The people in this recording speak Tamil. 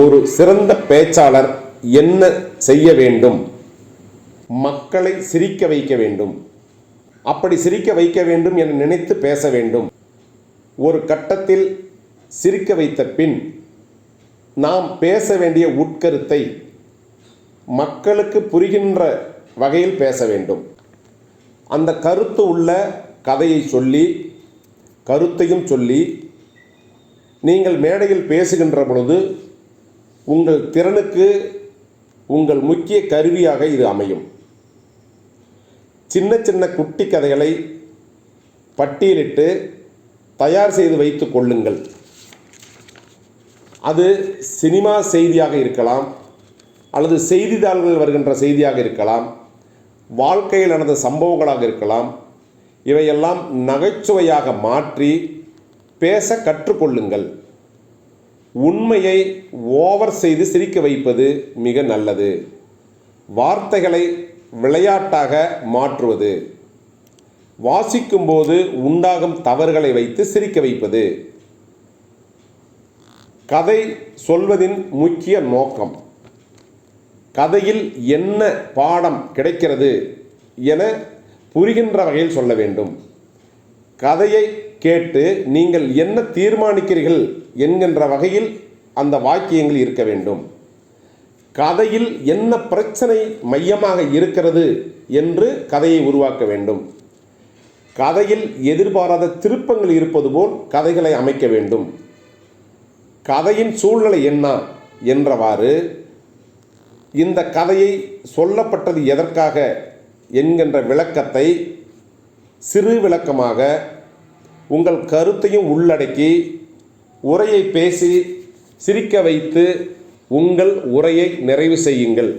ஒரு சிறந்த பேச்சாளர் என்ன செய்ய வேண்டும்? மக்களை சிரிக்க வைக்க வேண்டும். அப்படி சிரிக்க வைக்க வேண்டும் என நினைத்து பேச வேண்டும். ஒரு கட்டத்தில் சிரிக்க வைத்த பின் நாம் பேச வேண்டிய உட்கருத்தை மக்களுக்கு புரிகின்ற வகையில் பேச வேண்டும். அந்த கருத்து உள்ள கதையை சொல்லி கருத்தையும் சொல்லி நீங்கள் மேடையில் பேசுகின்ற பொழுது உங்கள் திறனுக்கு உங்கள் முக்கிய கருவியாக இது அமையும். சின்ன சின்ன குட்டி கதைகளை பட்டியலிட்டு தயார் செய்து வைத்து கொள்ளுங்கள். அது சினிமா செய்தியாக இருக்கலாம் அல்லது செய்தித்தாள்கள் வருகின்ற செய்தியாக இருக்கலாம் வாழ்க்கையில் நடந்த சம்பவங்களாக இருக்கலாம் இவையெல்லாம் நகைச்சுவையாக மாற்றி பேச கற்றுக்கொள்ளுங்கள். உண்மையை ஓவர் செய்து சிரிக்க வைப்பது மிக நல்லது. வார்த்தைகளை விளையாட்டாக மாற்றுவது. வாசிக்கும்போது உண்டாகும் தவறுகளை வைத்து சிரிக்க வைப்பது. கதை சொல்வதின் முக்கிய நோக்கம். கதையில் என்ன பாடம் கிடைக்கிறது என புரிகின்ற வகையில் சொல்ல வேண்டும். கதையை கேட்டு நீங்கள் என்ன தீர்மானிக்கிறீர்கள் என்கின்ற வகையில் அந்த வாக்கியங்கள் இருக்க வேண்டும். கதையில் என்ன பிரச்சனை மையமாக இருக்கிறது என்று கதையை உருவாக்க வேண்டும். கதையில் எதிர்பாராத திருப்பங்கள் இருப்பது போல் கதைகளை அமைக்க வேண்டும். கதையின் சூழ்நிலை என்ன என்றவாறு இந்த கதையை சொல்லப்பட்டது எதற்காக என்கின்ற விளக்கத்தை சிறு விளக்கமாக உங்கள் கருத்தையும் உள்ளடக்கி உரையை பேசி சிரிக்க வைத்து உங்கள் உரையை நிறைவு செய்யுங்கள்.